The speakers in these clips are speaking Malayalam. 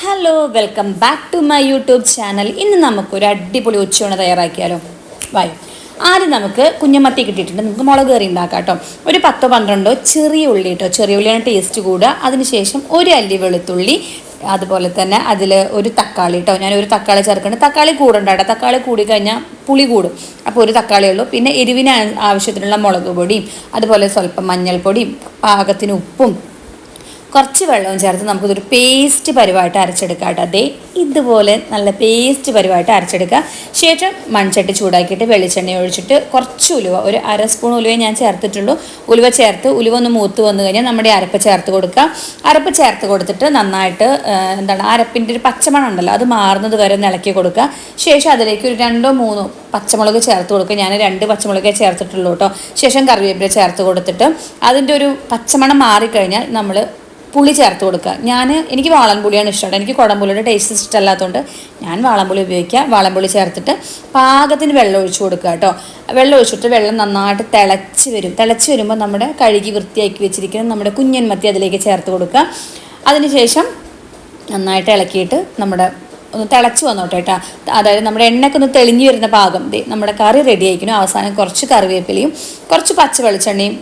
Hello welcome back to my YouTube channel ഇന്ന് നമുക്കൊരു അടിപൊളി ഉച്ചയൂണ് തയ്യാറാക്കിയാലോ? വായു ആദ്യം നമുക്ക് കുഞ്ഞമത്തി കിട്ടിയിട്ടുണ്ട്. നമുക്ക് മുളക് കറി ഉണ്ടാക്കാം കേട്ടോ ഒരു പത്തോ പന്ത്രണ്ടോ ചെറിയ ഉള്ളി കേട്ടോ ചെറിയ ഉള്ളിയാണ് ടേസ്റ്റ് കൂടുക. അതിനുശേഷം ഒരു അല്ലി വെളുത്തുള്ളി അതുപോലെ തന്നെ അതിൽ ഒരു തക്കാളി കേട്ടോ ഞാൻ ഒരു തക്കാളി ചേർക്കുന്നുണ്ട്. തക്കാളി കൂടണ്ട കേട്ടോ. തക്കാളി കൂടി കഴിഞ്ഞാൽ പുളി കൂടും. അപ്പോൾ ഒരു തക്കാളിയേ ഉള്ളൂ. പിന്നെ എരിവിന് ആവശ്യത്തിനുള്ള മുളക് പൊടിയും അതുപോലെ സ്വല്പം മഞ്ഞൾപ്പൊടിയും പാകത്തിന് ഉപ്പും കുറച്ച് വെള്ളവും ചേർത്ത് നമുക്കിതൊരു പേസ്റ്റ് പരുവായിട്ട് അരച്ചെടുക്കാം കേട്ടോ. അതേ ഇതുപോലെ നല്ല പേസ്റ്റ് പരുവായിട്ട് അരച്ചെടുക്കുക. ശേഷം മൺചട്ടി ചൂടാക്കിയിട്ട് വെളിച്ചെണ്ണ ഒഴിച്ചിട്ട് കുറച്ച് ഉലുവ ഒരു അര സ്പൂൺ ഉലുവ ഞാൻ ചേർത്തിട്ടുള്ളൂ. ഉലുവ ചേർത്ത് ഉലുവ ഒന്ന് മൂത്ത് വന്നു കഴിഞ്ഞാൽ നമ്മുടെ അരപ്പ് ചേർത്ത് കൊടുക്കുക. അരപ്പ് ചേർത്ത് കൊടുത്തിട്ട് നന്നായിട്ട് എന്താണ് അരപ്പിന്റെ ഒരു പച്ചമണം ഉണ്ടല്ലോ അത് മാറുന്നത് വരെ ഇളക്കി കൊടുക്കുക. ശേഷം അതിലേക്ക് ഒരു രണ്ടോ മൂന്നോ പച്ചമുളക് ചേർത്ത് കൊടുക്കുക. ഞാൻ രണ്ട് പച്ചമുളകേ ചേർത്തിട്ടുള്ളൂ കേട്ടോ. ശേഷം കറിവേപ്പില ചേർത്ത് കൊടുത്തിട്ട് അതിന്റെ ഒരു പച്ചമണം മാറിക്കഴിഞ്ഞാൽ നമ്മൾ പുളി ചേർത്ത് കൊടുക്കുക. ഞാൻ എനിക്ക് വാളൻപുളിയാണ് ഇഷ്ടം. എനിക്ക് കുടംപുളിയുടെ ടേസ്റ്റ് ഇഷ്ടമല്ലാത്തതുകൊണ്ട് ഞാൻ വാളൻപുളി ഉപയോഗിക്കുക. വാളൻപുളി ചേർത്തിട്ട് പാകത്തിന് വെള്ളം ഒഴിച്ചു കൊടുക്കുക കേട്ടോ. വെള്ളം ഒഴിച്ചിട്ട് വെള്ളം നന്നായിട്ട് തിളച്ച് വരും. തിളച്ച് വരുമ്പോൾ നമ്മുടെ കഴുകി വൃത്തിയാക്കി വെച്ചിരിക്കുന്ന നമ്മുടെ കുഞ്ഞൻ മത്തി അതിലേക്ക് ചേർത്ത് കൊടുക്കുക. അതിനുശേഷം നന്നായിട്ട് ഇളക്കിയിട്ട് നമ്മുടെ ഒന്ന് തിളച്ച് വന്നോട്ടെ കേട്ടോ. അതായത് നമ്മുടെ എണ്ണയൊക്കെ തെളിഞ്ഞു വരുന്ന പാകം നമ്മുടെ കറി റെഡി ആയിരിക്കണം അവസാനം കുറച്ച് കറിവേപ്പിലയും കുറച്ച് പച്ച വെളിച്ചെണ്ണയും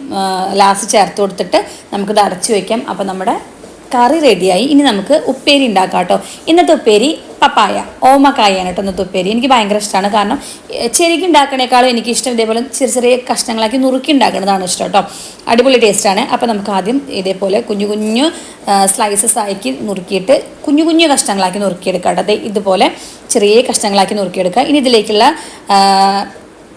ലാസ്റ്റ് ചേർത്ത് കൊടുത്തിട്ട് നമുക്കിത് അടച്ചു വയ്ക്കാം അപ്പോൾ നമ്മുടെ കറി റെഡിയായി ഇനി നമുക്ക് ഉപ്പേരി ഉണ്ടാക്കാം കേട്ടോ. ഇന്നത്തെ ഉപ്പേരി പപ്പായ ഓമക്കായാണ് കേട്ടോ ഇന്നത്തെ ഉപ്പേരി. എനിക്ക് ഭയങ്കര ഇഷ്ടമാണ് കാരണം ചെരിക്ക് ഉണ്ടാക്കണേക്കാളും എനിക്ക് ഇഷ്ടം ഇതേപോലെ ചെറിയ ചെറിയ കഷ്ണങ്ങളാക്കി നുറുക്കി ഉണ്ടാക്കുന്നതാണ് ഇഷ്ടം കേട്ടോ. അടിപൊളി ടേസ്റ്റാണ് അപ്പോൾ നമുക്ക് ആദ്യം ഇതേപോലെ കുഞ്ഞു കുഞ്ഞു സ്ലൈസസ് ആക്കി നുറുക്കിയിട്ട് കുഞ്ഞു കുഞ്ഞു കഷ്ണങ്ങളാക്കി നുറുക്കിയെടുക്കാം കേട്ടോ. ഇതുപോലെ ചെറിയ കഷ്ണങ്ങളാക്കി നുറുക്കിയെടുക്കുക ഇനി ഇതിലേക്കുള്ള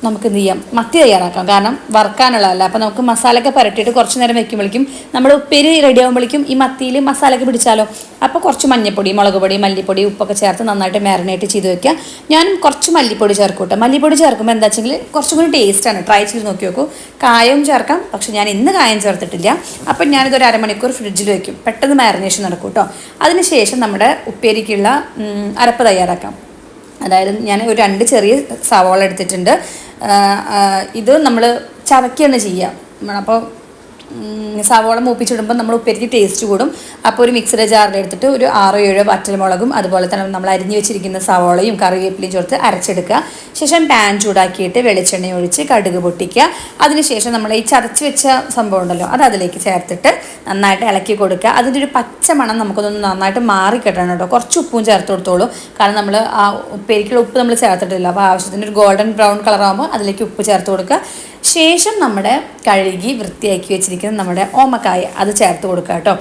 നമുക്ക് എന്ത് ചെയ്യാം മത്തി തയ്യാറാക്കാം. കാരണം വറുക്കാനുള്ളതല്ല. അപ്പോൾ നമുക്ക് മസാലയൊക്കെ പുരട്ടിയിട്ട് കുറച്ച് നേരം വെക്കുമ്പോഴേക്കും നമ്മൾ ഉപ്പേരി റെഡി ആകുമ്പോഴേക്കും ഈ മത്തിയിൽ മസാലയൊക്കെ പിടിച്ചാലോ? അപ്പോൾ കുറച്ച് മഞ്ഞൾപ്പൊടി മുളക് പൊടി മല്ലിപ്പൊടി ഉപ്പൊക്കെ ചേർത്ത് നന്നായിട്ട് മാരിനേറ്റ് ചെയ്ത് വെക്കുക. ഞാൻ കുറച്ച് മല്ലിപ്പൊടി ചേർക്കും കേട്ടോ. മല്ലിപ്പൊടി ചേർക്കുമ്പോൾ എന്താ വെച്ചെങ്കിൽ കുറച്ചും കൂടി ടേസ്റ്റാണ് ട്രൈ ചെയ്ത് നോക്കി നോക്കൂ. കായവും ചേർക്കാം. പക്ഷേ ഞാൻ ഇന്ന് കായം ചേർത്തിട്ടില്ല. അപ്പം ഞാനിതൊരു അരമണിക്കൂർ ഫ്രിഡ്ജിൽ വെക്കും. പെട്ടെന്ന് മാരിനേഷൻ നടക്കും കേട്ടോ. അതിനുശേഷം നമ്മുടെ ഉപ്പേരിക്കുള്ള അരപ്പ് തയ്യാറാക്കാം. അതായത് ഞാൻ ഒരു രണ്ട് ചെറിയ സവാള എടുത്തിട്ടുണ്ട്. ഇത് നമ്മൾ ചതക്കുകയാണ് ചെയ്യുക. അപ്പോൾ സവാള മൂപ്പിച്ചിടുമ്പോൾ നമ്മൾ ഉപ്പേരിക്ക് ടേസ്റ്റ് കൂടും. അപ്പോൾ ഒരു മിക്സിയുടെ ജാറിലെടുത്തിട്ട് ഒരു ആറോ ഏഴോ വറ്റൽമുളകും അതുപോലെ തന്നെ നമ്മൾ അരിഞ്ഞു വെച്ചിരിക്കുന്ന സവോളയും കറിവേപ്പിലയും ചേർത്ത് അരച്ചെടുക്കുക. ശേഷം പാൻ ചൂടാക്കിയിട്ട് വെളിച്ചെണ്ണ ഒഴിച്ച് കടുക് പൊട്ടിക്കുക. അതിനുശേഷം നമ്മൾ ഈ ചതച്ച് വെച്ച സംഭവം ഉണ്ടല്ലോ അത് അതിലേക്ക് ചേർത്തിട്ട് നന്നായിട്ട് ഇളക്കി കൊടുക്കുക. അതിന്റെ ഒരു പച്ച മണം നമുക്കൊന്ന് നന്നായിട്ട് മാറി കിട്ടണം കേട്ടോ. കുറച്ച് ഉപ്പും ചേർത്ത് കൊടുത്തോളൂ. കാരണം നമ്മൾ ആ ഉപ്പേരിക്കുള്ള ഉപ്പ് നമ്മൾ ചേർത്തിട്ടില്ല. അപ്പോൾ ആവശ്യത്തിന് ഒരു ഗോൾഡൻ ബ്രൗൺ കളറാകുമ്പോൾ അതിലേക്ക് ഉപ്പ് ചേർത്ത് കൊടുക്കുക. ശേഷം നമ്മുടെ കഴുകി വൃത്തിയാക്കി വെച്ചിരിക്കുന്ന നമ്മുടെ ഓമക്കായ അത് ചേർത്ത് കൊടുക്കുക കേട്ടോ.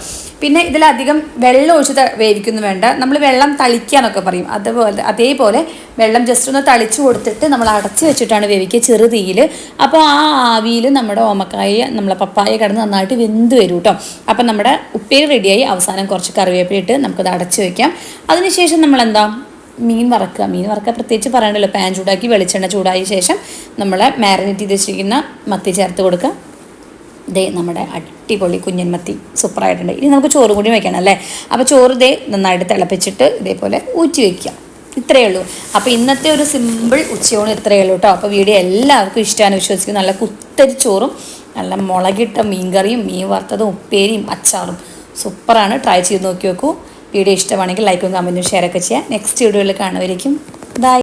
പിന്നെ ഇതിലധികം വെള്ളം ഒഴിച്ച് വേവിക്കുന്നു വേണ്ട. നമ്മൾ വെള്ളം തളിക്കാന്നൊക്കെ പറയും. അതുപോലെ അതേപോലെ വെള്ളം ജസ്റ്റ് ഒന്ന് തളിച്ചു കൊടുത്തിട്ട് നമ്മൾ അടച്ചു വെച്ചിട്ടാണ് വേവിക്കുക ചെറുതീയിൽ അപ്പോൾ ആ ആവിയിൽ നമ്മുടെ ഓമക്കായ നമ്മളെ പപ്പായ കിടന്ന് നന്നായിട്ട് വെന്ത് വരും കേട്ടോ. അപ്പം നമ്മുടെ ഉപ്പേരി റെഡിയായി അവസാനം കുറച്ച് കറിവേപ്പിലിട്ട് നമുക്കത് അടച്ചു വയ്ക്കാം അതിനുശേഷം നമ്മൾ എന്താ മീൻ വറക്കുക. മീൻ വറക്കുക പ്രത്യേകിച്ച് പറയണല്ലോ പാൻ ചൂടാക്കി വെളിച്ചെണ്ണ ചൂടായ ശേഷം നമ്മൾ മാരിനേറ്റ് ചെയ്ത് വെച്ചിരിക്കുന്ന മത്തി ചേർത്ത് കൊടുക്കുക. ദേ നമ്മുടെ അടിപൊളി കുഞ്ഞൻ മത്തി സൂപ്പറായിട്ടുണ്ട് ഇനി നമുക്ക് ചോറും കൂടി വെക്കണം അല്ലേ? അപ്പോൾ ചോറ് ദേ നന്നായിട്ട് തിളപ്പിച്ചിട്ട് ഇതേപോലെ ഊറ്റി വയ്ക്കുക ഇത്രയേ ഉള്ളൂ. അപ്പോൾ ഇന്നത്തെ ഒരു സിമ്പിൾ ഉച്ചയൂണ് ഇത്രയേ ഉള്ളൂ കേട്ടോ അപ്പോൾ വീഡിയോ എല്ലാവർക്കും ഇഷ്ടമാണ് വിശ്വസിക്കുന്നു. നല്ല കുത്തരി ചോറും നല്ല മുളകിട്ട മീൻകറിയും മീൻ വറുത്തതും ഉപ്പേരിയും അച്ചാറും. സൂപ്പറാണ് ട്രൈ ചെയ്ത് നോക്കി നോക്കൂ വീഡിയോ ഇഷ്ടമാണെങ്കിൽ ലൈക്കും കമന്റും ഷെയറൊക്കെ ചെയ്യാം നെക്സ്റ്റ് വീഡിയോയിൽ കാണുമായിരിക്കും ബൈ